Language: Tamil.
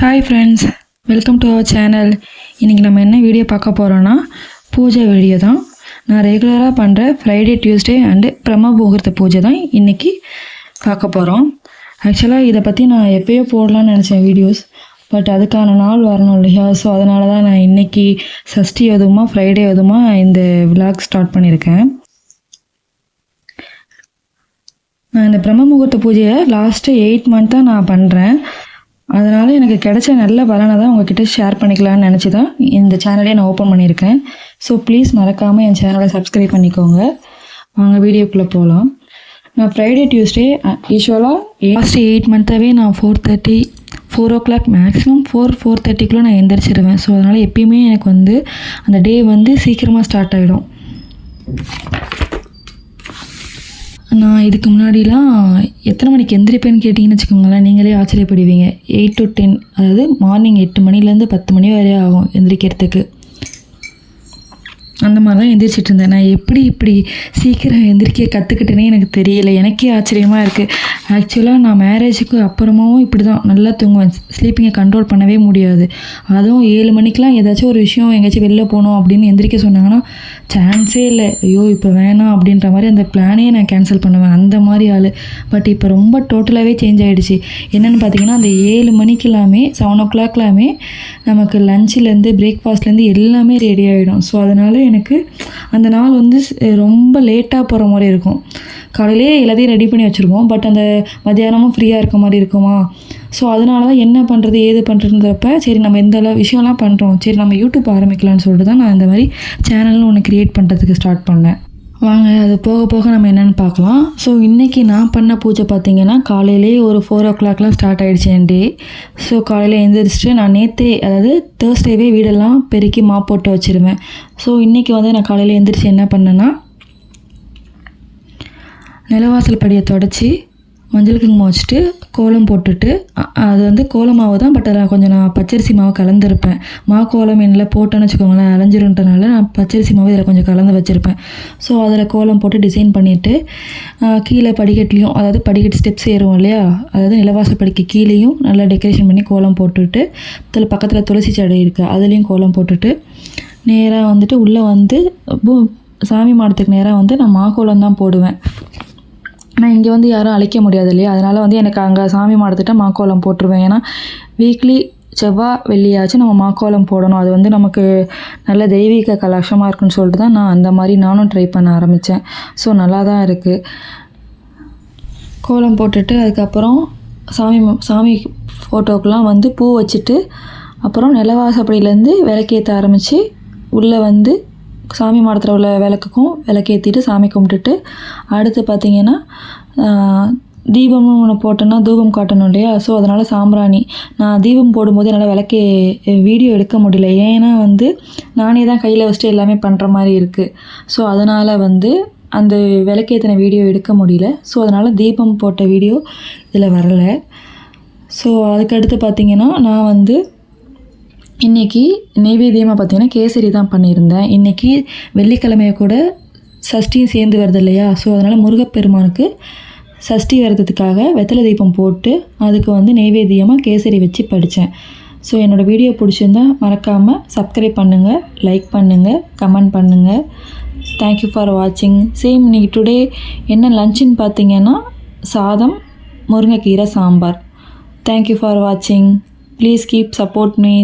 Hi friends welcome to our channel இன்றைக்கி நம்ம என்ன வீடியோ பார்க்க போகிறோன்னா பூஜை வீடியோ தான். நான் ரெகுலராக பண்ணுற ஃப்ரைடே டியூஸ்டே அண்டு பிரம்ம முகூர்த்த பூஜை தான் இன்றைக்கி பார்க்க போகிறோம் ஆக்சுவலாக இதை பற்றி நான் எப்பயோ போடலான்னு நினச்சேன் வீடியோஸ் பட் அதுக்கான நாள் வரணும் இல்லையா? ஸோ அதனால தான் நான் இன்றைக்கி சஷ்டி எதுவுமா ஃப்ரைடே எதுவுமா இந்த விலாக் ஸ்டார்ட் பண்ணியிருக்கேன். நான் இந்த பிரம்ம முகூர்த்த பூஜையை லாஸ்ட்டு எயிட் மந்த் தான் நான் பண்ணுறேன் அதனால் எனக்கு கிடைச்ச நல்ல பலனை தான் உங்ககிட்ட ஷேர் பண்ணிக்கலாம்னு நினச்சி தான் இந்த சேனலே நான் ஓப்பன் பண்ணியிருக்கேன். ஸோ ப்ளீஸ் மறக்காமல் என் சேனலை சப்ஸ்கிரைப் பண்ணிக்கோங்க. வாங்க வீடியோக்குள்ளே போகலாம் நான் ஃப்ரைடே டியூஸ்டே யூஸ்வலாக லாஸ்ட் எயிட் மந்த்தாகவே நான் four thirty four o'clock maximum four four தேர்ட்டிக்குள்ளே நான் எந்திரிச்சிருவேன். ஸோ அதனால் எப்பயுமே எனக்கு வந்து அந்த டே வந்து சீக்கிரமாக ஸ்டார்ட் ஆகிடும் நான் இதுக்கு முன்னாடிலாம் எத்தனை மணிக்கு எந்திரிப்பேன்னு கேட்டிங்கன்னு வச்சுக்கோங்களேன். நீங்களே ஆச்சரியப்படுவீங்க. எயிட் டு டென் அதாவது மார்னிங் எட்டு மணிலேருந்து பத்து மணி வரை ஆகும் எந்திரிக்கிறதுக்கு. அந்த மாதிரி தான் எந்திரிச்சிட்டு இருந்தேன். நான் எப்படி இப்படி சீக்கிரம் எந்திரிக்க கற்றுக்கிட்டேனே எனக்கு தெரியல. எனக்கே ஆச்சரியமாக இருக்குது ஆக்சுவலாக நான் மேரேஜுக்கு அப்புறமாவும் இப்படி தான் நல்லா தூங்குவேன். ஸ்லீப்பிங்கை கண்ட்ரோல் பண்ணவே முடியாது. அதுவும் ஏழு மணிக்கெலாம் ஏதாச்சும் ஒரு விஷயம் எங்கேயாச்சும் வெளில போகணும் அப்படின்னு எந்திரிக்க சொன்னாங்கன்னா சான்ஸே இல்லை. ஐயோ இப்போ வேணாம் அப்படின்ற மாதிரி அந்த பிளானே நான் கேன்சல் பண்ணுவேன். அந்த மாதிரி ஆள். பட் இப்போ ரொம்ப டோட்டலாகவே சேஞ்ச் ஆகிடுச்சு என்னென்னு பார்த்தீங்கன்னா அந்த ஏழு மணிக்கெல்லாமே செவன் ஓ கிளாக்லாமே நமக்கு லஞ்சிலேருந்து பிரேக்ஃபாஸ்ட்லேருந்து எல்லாமே ரெடி ஆகிடும் ஸோ அதனால் எனக்கு அந்த நாள் வந்து ரொம்ப லேட்டாக போகிற மாதிரி இருக்கும். காலையிலே எல்லாத்தையும் ரெடி பண்ணி வச்சுருவோம் பட் அந்த மத்தியானமும் ஃப்ரீயாக இருக்க மாதிரி இருக்குமா? ஸோ அதனால தான் என்ன பண்ணுறது ஏது பண்ணுறதுன்றப்ப சரி நம்ம எந்த விஷயம்லாம் பண்ணுறோம் சரி நம்ம யூடியூப் ஆரம்பிக்கலாம்னு சொல்லிட்டு தான் நான் இந்த மாதிரி சேனல்னு ஒன்று க்ரியேட் பண்ணுறதுக்கு ஸ்டார்ட் பண்ணேன். வாங்க அது போக போக நம்ம என்னென்னு பார்க்கலாம். ஸோ இன்றைக்கி நான் பண்ண பூஜை பார்த்திங்கன்னா காலையிலே ஒரு ஃபோர் ஓ கிளாக்லாம் ஸ்டார்ட் ஆகிடுச்சு என் டே ஸோ காலையில் எழுந்திரிச்சிட்டு நான் நேற்றே அதாவது தேர்ஸ்டேவே வீடெல்லாம் பெருக்கி மாப் போட்டு வச்சுருவேன். ஸோ இன்றைக்கி வந்து நான் காலையில் எழுந்திரிச்சு என்ன பண்ணேன்னா நிலவாசல் படியை தொடச்சி மஞ்சள் குங்குமம் வச்சுட்டு கோலம் போட்டுட்டு அது வந்து கோல மாவு தான் பட் அதில் கொஞ்சம் நான் பச்சரிசி மாவு கலந்துருப்பேன். மா கோலம் எண்ணில் போட்டேன்னு வச்சுக்கோங்களேன் அலைஞ்சிருன்றனால நான் பச்சரிசி மாவு இதில் கொஞ்சம் கலந்து வச்சுருப்பேன். ஸோ அதில் கோலம் போட்டு டிசைன் பண்ணிவிட்டு கீழே படிக்கட்லேயும் அதாவது படிக்கட்டு ஸ்டெப்ஸ் ஏறுவோம் இல்லையா? அதாவது நிலவாசல் படிக்க கீழேயும் நல்லா டெக்கரேஷன் பண்ணி கோலம் போட்டுட்டு அதில் பக்கத்தில் துளசி செடி இருக்குது அதுலேயும் கோலம் போட்டுட்டு நேராக வந்துட்டு உள்ளே வந்து பூ- சாமி மாடத்துக்கு நேராக வந்து நான் மாக்கோலம் தான் போடுவேன். நான் இங்கே வந்து யாரும் அழைக்க முடியாது இல்லையா? அதனால் வந்து எனக்கு அங்கே சாமி மாடத்திட்ட மாக்கோலம் போட்டுருவேன். ஏன்னா வீக்லி செவ்வாய் வெள்ளியாச்சும் நம்ம மாக்கோலம் போடணும். அது வந்து நமக்கு நல்ல தெய்வீக கலாஷமாக இருக்குன்னு சொல்லிட்டு தான் நான் அந்த மாதிரி நானும் ட்ரை பண்ண ஆரம்பித்தேன் ஸோ நல்லா தான் இருக்குது கோலம் போட்டுட்டு அதுக்கப்புறம் சாமி சாமி ஃபோட்டோக்கெலாம் வந்து பூ வச்சுட்டு அப்புறம் நிலவாசப்படியிலேருந்து விளக்கேற்ற ஆரம்பித்து உள்ளே வந்து சாமி மாடத்தில் உள்ள விளக்குக்கும் விளக்கேற்றிட்டு சாமி கும்பிட்டுட்டு அடுத்து பார்த்திங்கன்னா தீபம்னு ஒன்று போட்டோன்னா தூபம் காட்டணும் இல்லையா? ஸோ அதனால் சாம்பிராணி நான் தீபம் போடும்போது என்னால் விளக்கே வீடியோ எடுக்க முடியல. ஏன்னா வந்து நானே தான் கையில் வச்சுட்டு எல்லாமே பண்ணுற மாதிரி இருக்குது ஸோ அதனால் வந்து அந்த விளக்கேற்றின வீடியோ எடுக்க முடியல. ஸோ அதனால் தீபம் போட்ட வீடியோ இதில் வரலை. ஸோ அதுக்கடுத்து பார்த்திங்கன்னா நான் வந்து இன்றைக்கி நெய்வேத்தியமாக பார்த்தீங்கன்னா கேசரி தான் பண்ணியிருந்தேன். இன்றைக்கி வெள்ளிக்கிழமைய கூட சஷ்டியும் சேர்ந்து வருது இல்லையா? ஸோ அதனால் முருகப்பெருமானுக்கு சஷ்டி விரதத்துக்காக வெத்தலை தீபம் போட்டு அதுக்கு வந்து நெய்வேத்தியமாக கேசரி வச்சு படித்தேன். ஸோ என்னோடய வீடியோ பிடிச்சிருந்தா மறக்காமல் சப்ஸ்கிரைப் பண்ணுங்கள் லைக் பண்ணுங்கள் கமெண்ட் பண்ணுங்கள் தேங்க்யூ ஃபார் வாட்சிங் சேம் இன்னைக்கு டுடே என்ன லஞ்சுன்னு பார்த்தீங்கன்னா சாதம் முருங்கைக்கீரை சாம்பார். தேங்க்யூ ஃபார் வாட்சிங் ப்ளீஸ் கீப் சப்போர்ட் மீ